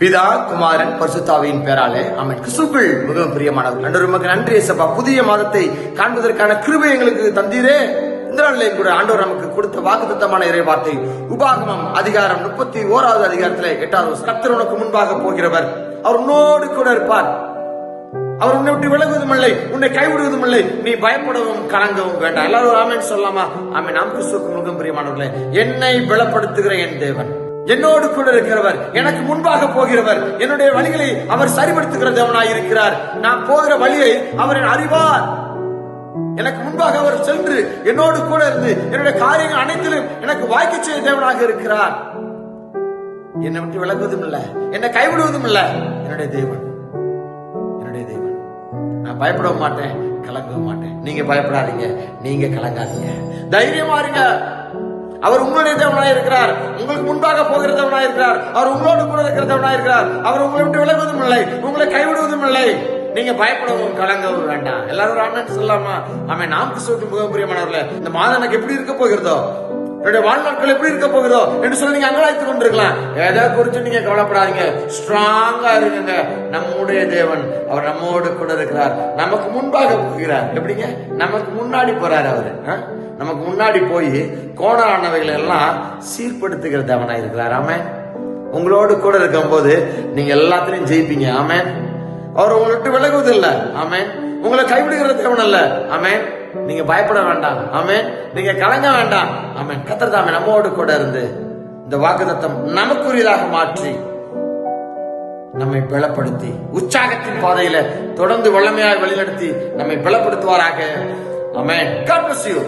பிதா குமாரன் பரிசுத்தாவியின் பேராலே அமன் கிறிஸ்துக்குள் மிகவும் பிரியமானவர். நன்றி உமக்கு நன்றி ஏசப்பா. புதிய மாதத்தை காண்பதற்கான கிருபை எங்களுக்கு தந்தீரே. இந்த நாளிலே கூட ஆண்டவர் நமக்கு கொடுத்த வாக்குத்தத்தமான இறை வார்த்தை உபாகமம் அதிகாரம் முப்பத்தி ஓராவது அதிகாரத்திலே எட்டாவது கர்த்தர் உனக்கு முன்பாக போகிறவர். அவர் உன்னோடு கூட இருப்பார். அவர் உன்னை விட்டு விலகுவதும் இல்லை உன்னை கைவிடுவதும் இல்லை. நீ பயப்படவும் கலங்கவும் வேண்டாம். எல்லாரும் ஆமேன் சொல்லாமா சொல்லலாமா நாம் கிறிஸ்துக்கு முகம் பிரியமானவர்களே என்னை பலப்படுத்துகிற என் தேவன். என்னோடு கூட இருக்கிறவர் எனக்கு முன்பாக போகிறவர் என்னுடைய வழிகளை அவர் சரிபடுத்துகிற இருக்கிறார். நான் போகிற வழியை அவர் அறிவார். எனக்கு முன்பாக அவர் சென்று என்னோடு கூட இருந்து என்னுடைய காரியங்கள் அனைத்திலும் எனக்கு வாய்க்க செய்ய தேவனாக இருக்கிறார். என்னை விட்டு விலகுவதும் இல்ல. என்னை கைவிடுவதும் இல்ல. என்னுடைய தேவன். என்னுடைய தேவன். நான் பயப்படவும் மாட்டேன் கலங்க மாட்டேன். நீங்க பயப்படாதீங்க. நீங்க கலங்காதீங்க. தைரியமா இருங்க. அவர் உங்களுடைய தேவனாக இருக்கிறார். உங்களுக்கு முன்பாக போகிற இருக்கிறார் அவர் உங்களோடு கூட இருக்கிற இருக்கிறார் அவர் உங்களை விட்டு விலகுவதும் இல்லை. உங்களை கைவிடுவதும் இல்லை. நீங்க பயப்படவும் கலங்கவும் வேண்டாம். எல்லாரும் ராமன் சொல்லாமா அவன் நாம் கிறிஸ்துவுக்கு மிகவும் பிரியமானவர்களே இந்த மாதம் எனக்கு எப்படி இருக்க போகிறதோ? என்னுடைய வாழ்நாட்கள் எப்படி இருக்க போகுதோ என்று சொல்லி நீங்க அங்கலாய்த்து கொண்டிருக்கலாம். எதை குறித்து நீங்க கவலைப்படாதீங்க. ஸ்ட்ராங்கா இருங்க நம்முடைய தேவன் அவர் நம்மோடு கூட இருக்கிறார். நமக்கு முன்பாக போகிறார். எப்படிங்க? நமக்கு முன்னாடி போறாரு அவரு. ஆ? நமக்கு முன்னாடி போய் கோணலானவைகளை எல்லாம் சீர்படுத்துகிற தேவனா இருக்கிறார். ஆமே உங்களோடு கூட இருக்கும்போது நீங்க எல்லாத்திலையும் ஜெயிப்பீங்க. ஆமென். அவர் உங்களை விட்டு விலகுவதில்லை. ஆமென். உங்களை கைவிடுகிற தேவன் அல்ல. ஆமேன். நீங்க பயப்பட வேண்டாம். ஆமேன். நீங்க கலங்க வேண்டாம். ஆமேன். கத்தர் தாமே நம்மோடு கூட இருந்து இந்த வாக்குதத்தம் நமக்குரியதாக மாற்றி நம்மை பலப்படுத்தி உற்சாகத்தின் பாதையில தொடர்ந்து வல்லமையாக வழிநடத்தி நம்மை பலப்படுத்துவாராக. ஆமேன். God bless you.